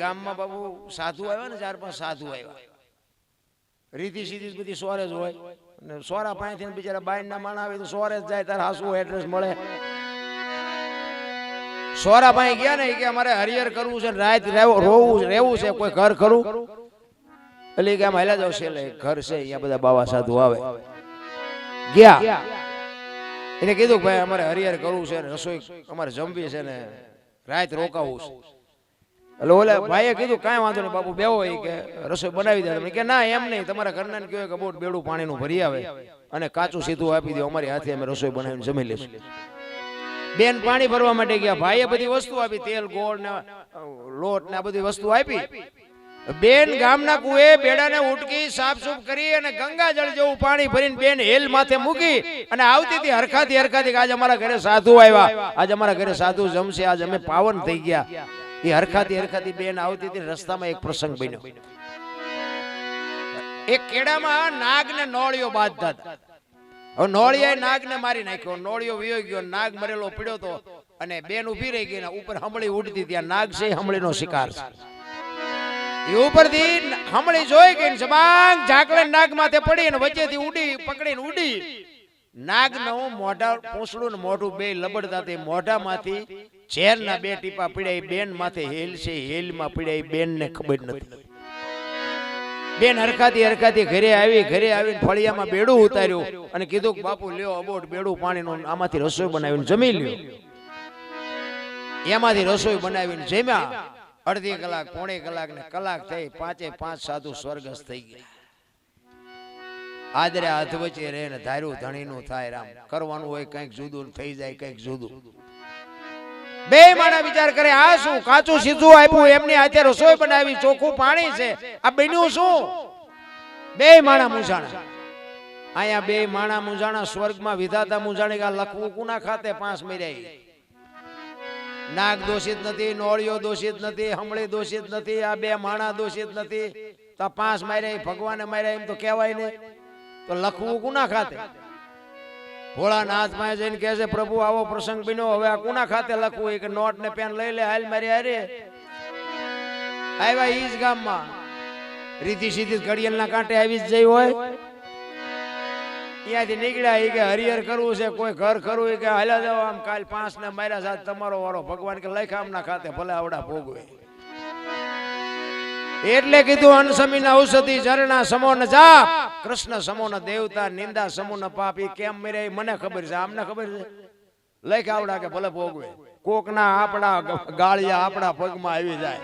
ગામમાં બાબુ સાધુ આવ્યા ને ચાર પાંચ સાધુ આવ્યા. રીતિ સીધી બધી સોરે જ હોય. અને સોરા પાસેથી બિચારા બાઈન ના માણા આવે તો સોરે જ જાય, તારે હાસુ એડ્રેસ મળે. સોરા પાસે ગયા ને કે અમારે હરિયર કરવું છે ને રાત રોવું રહેવું છે, કોઈ ઘર ખરું? એટલે કે આમ હેલા જાવ છે એટલે ઘર છે, અહીંયા બધા બાવા સાધુ આવે. ગયા. એને કીધું ભાઈ, અમારે હરિયર કરવું છે ને રસોઈ અમારે જમવી છે ને રાત રોકાવું છે. એટલે ઓલા ભાઈએ કીધું કાંઈ વાંધો નહીં બાપુ બેવો એ કે રસોઈ બનાવી દે. કે ના એમ નહીં તમારા ઘરના કહ્યું કે બોટ બેડું પાણીનું ભરી આવે અને કાચું સીધું આપી દો અમારી હાથે અમે રસોઈ બનાવીને જમી લઈશું. બેન પાણી ભરવા માટે ગયા. ભાઈએ બધી વસ્તુ આપી તેલ ગોળ ને લોટ ને આ બધી વસ્તુ આપી. બેન ગામના કુએ બેડાને ઉટકી સાફસૂફ કરી અને ગંગાજળ જેવું પાણી ભરીને બેન હેલ માથે મૂકી અને આવતી હતી હરખાથી હરખાથી કે આજે અમારા ઘરે સાધુ આવ્યા. આજે અમારા ઘરે સાધુ જમશે આજે અમે પાવન થઈ ગયા. એ હરખાથી હરખાથી બેન આવતી હતી રસ્તામાં એક પ્રસંગ બન્યો. એ કેડામાં નાગ ને નોળિયો બાંધતા હતા. હવે નોળિયાએ નાગને મારી નાખ્યો. નોળિયો વિયો ગયો. નાગ મરેલો પીડ્યો તો અને બેન ઊભી રહી ગઈ ઉપર હમળી ઉડતી ત્યાં નાગ છે હમળીનો શિકાર છે. એ ઉપરથી હમળી જોઈ ગઈ ને જબાંગ ઝાકળે નાગ માથે પડી અને વચ્ચેથી ઉડી, પકડીને ઉડી. નાગનું મોઢા, પૂંછડું ને મોઢું બે લબડતા તે મોઢામાંથી ઝેરના બે ટીપા પીડ્યા એ બેન માથે હેલ છે હેલમાં પીડ્યા એ બેન ને ખબર નથી. બેન હરખાતી હરખાતી ઘરે આવી ઘરે આવીને ફળિયામાં બેડું ઉતાર્યું અને કીધું કે બાપુ લ્યો અબોટ બેડું પાણીનું આમાંથી રસોઈ બનાવીને જમી લ્યો. એમાંથી રસોઈ બનાવીને જમ્યા. અડધી કલાક પોણી કલાક ને કલાક થઈ પાંચે પાંચ સાધુ સ્વર્ગસ્થ થઈ ગયા. આદરે હાથ વચ્ચે રહે ને ધાર્યું ધણીનું થાય રામ. કરવાનું હોય કંઈક જુદું થઈ જાય કંઈક જુદું. બે માણા વિચાર કરે, આ શું? કાચું સીધું આપ્યું, એમની હાથે રસોઈ બનાવી, ચોખ્ખું પાણી છે. આ બન્યું શું? બે માણા મૂંઝાણા. અહીંયા બે માણા મૂંઝાણા સ્વર્ગમાં વિધાતા મૂંઝાણે કે લખવું કુના ખાતે? પાંચ મર્યા નાગ દોષિત નથી, નોળિયો દોષિત નથી હમળી દોષિત નથી, આ બે માણા દોષિત નથી. તો પાંચ માર્યા ભગવાને માર્યા એમ તો કહેવાય ને. તો લખવું કુના ખાતે? ભોળાનાથમાં જઈને કહે છે, પ્રભુ, આવો પ્રસંગ બન્યો. હવે આ કુના ખાતે લખવું? એક નોટ ને પેન લઈ લે, હાલ મારી હારે. આવ્યા ઈ જ ગામમાં. રીતિ સીધી ઘડિયાળના કાંઠે આવી જઈ હોય. ત્યાંથી નીકળ્યા કે હરિહર કરવું છે, કોઈ ઘર કરવું? કે હાલ્યા જાવ આમ કાલ પાંચ ને માર્યા સાથે તમારો વારો. ભગવાન કે લખામના ખાતે, ભલે આવડા ભોગવે. એટલે કીધું અનસમી ના ઔષધિ ઝરણા સમો ને જાપ. કૃષ્ણ સમો દેવતા, નિંદા સમો ન પાપ, કેમ મરે ઈ મને ખબર છે, આમને ખબર છે? લખ આવડા કે ભલે ભોગવે. કોકના આપણા ગાળિયા આપણા પગમાં આવી જાય.